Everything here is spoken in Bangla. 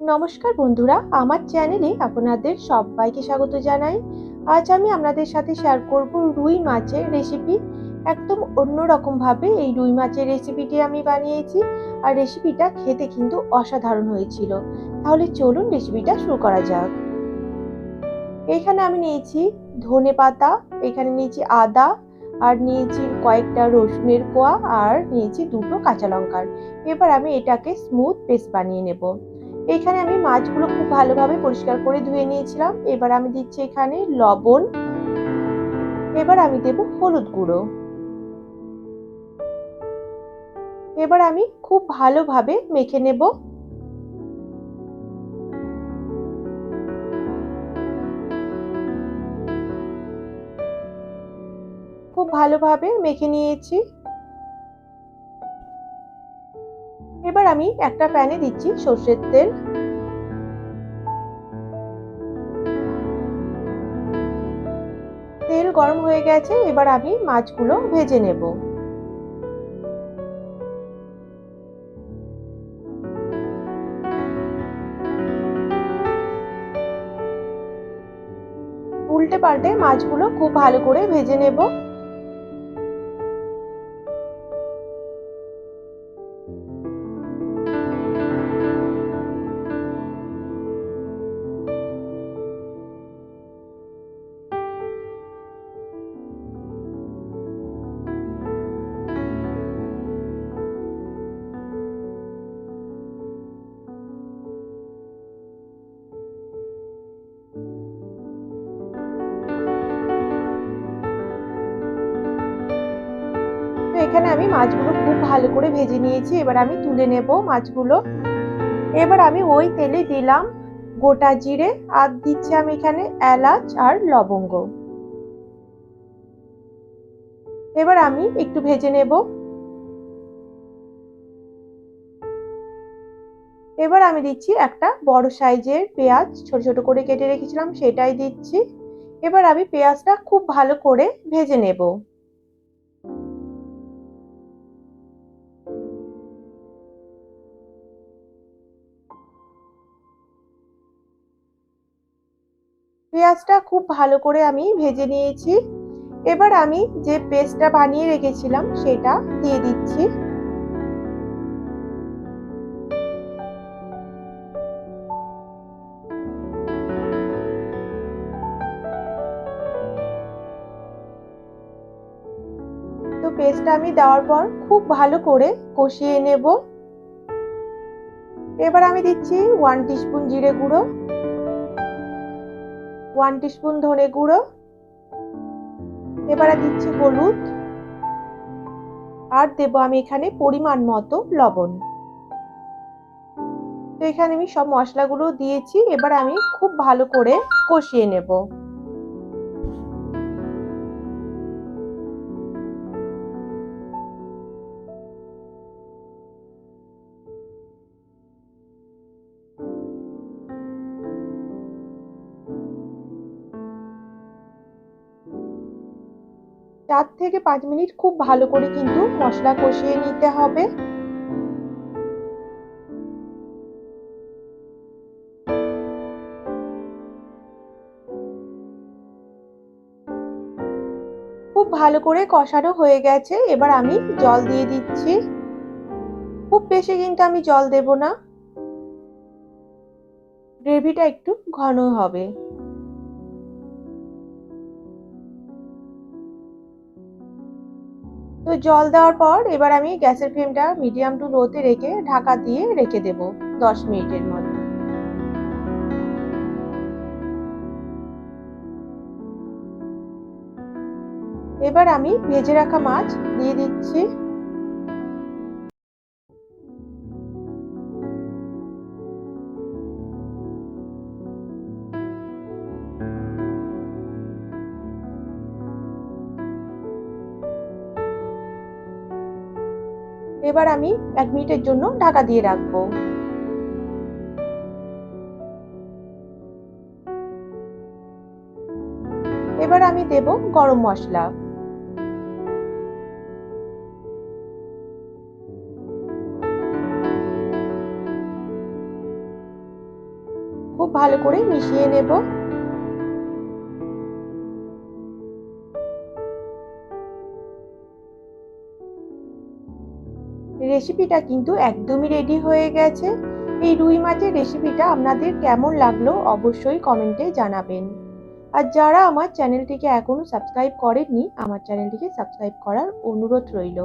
নমস্কার বন্ধুরা, আমার চ্যানেলে আপনাদের সবাইকে স্বাগত জানাই। আজ আমি আপনাদের সাথে শেয়ার করব রুই মাছের রেসিপি একদম অন্যরকম ভাবে এই রুই মাছের রেসিপিটি আমি বানিয়েছি আর রেসিপিটা খেতে কিন্তু অসাধারণ হয়েছিল। তাহলে চলুন রেসিপিটা শুরু করা যাক। এখানে আমি নিয়েছি ধনে পাতা, এখানে নিয়েছি আদা, আর নিয়েছি কয়েকটা রসুনের কোয়া, আর নিয়েছি দুটো কাঁচা লঙ্কার। এবার আমি এটাকে স্মুথ পেস্ট বানিয়ে নেব। এখানে আমি মাছগুলো খুব ভালোভাবে পরিষ্কার করে ধুয়ে নিয়েছিলাম। এবার আমি দিচ্ছি এখানে লবণ। এবার আমি দেব হলুদ গুঁড়ো। এবার আমি খুব ভালোভাবে মেখে নেব। খুব ভালোভাবে মেখে নিয়েছি। এবার আমি একটা প্যানে দিচ্ছি সর্ষের তেল। তেল গরম হয়ে গেছে, এবার আমি মাছগুলো ভেজে নেব। উল্টে পাল্টে মাছগুলো খুব ভালো করে ভেজে নেব। এখানে আমি মাছগুলো খুব ভালো করে ভেজে নিয়েছি। এবার আমি তুলে নেব মাছগুলো। এবার আমি ওই তেলে দিলাম গোটা জিরে আর দিচ্ছি আমি এখানে এলাচ আর লবঙ্গ। এবার আমি একটু ভেজে নেব। এবার আমি দিচ্ছি একটা বড় সাইজের পেঁয়াজ। ছোট ছোট করে কেটে রেখেছিলাম, সেটাই দিচ্ছি। এবার আমি পেঁয়াজটা খুব ভালো করে ভেজে নেব। পেঁয়াজটা খুব ভালো করে আমি ভেজে নিয়েছি। এবার আমি যে পেস্টটা বানিয়ে রেখেছিলাম সেটা দিয়ে দিচ্ছি। তো পেস্টটা আমি দেওয়ার পর খুব ভালো করে কষিয়ে নেব। এবার আমি দিচ্ছি ওয়ান টিস্পুন জিরে গুঁড়ো। ওয়ান টিস্পুন ধনে গুঁড়ো। এবারে দিচ্ছি হলুদ। আর দেব আমি এখানে পরিমাণ মতো লবণ। তো এখানে আমি সব মশলাগুলো দিয়েছি। এবার আমি খুব ভালো করে কষিয়ে নেব। চার থেকে পাঁচ মিনিট খুব ভালো করে কিন্তু মশলা কষিয়ে নিতে হবে। খুব ভালো করে কষানো হয়ে গেছে, এবার আমি জল দিয়ে দিচ্ছি। খুব বেশি কিন্তু আমি জল দেব না। গ্রেভিটা একটু ঘন হবে। তো জল দেওয়ার পর এবার আমি গ্যাসের ফ্লেমটা মিডিয়াম টু লোতে রেখে ঢাকা দিয়ে রেখে দেব দশ মিনিটের মধ্যে এবার আমি ভেজে রাখা মাছ দিয়ে দিচ্ছি। এবার আমি এক মিনিটের জন্য ঢাকা দিয়ে রাখব। এবার আমি দেব গরম মশলা। খুব ভালো করে মিশিয়ে নেব। রেসিপিটা কিন্তু একদমই রেডি হয়ে গেছে। এই রুই মাছের রেসিপিটা আপনাদের কেমন লাগল অবশ্যই কমেন্টে জানাবেন। আর যারা আমার চ্যানেলটিকে এখনও সাবস্ক্রাইব করেননি, আমার চ্যানেলটিকে সাবস্ক্রাইব করার অনুরোধ রইল।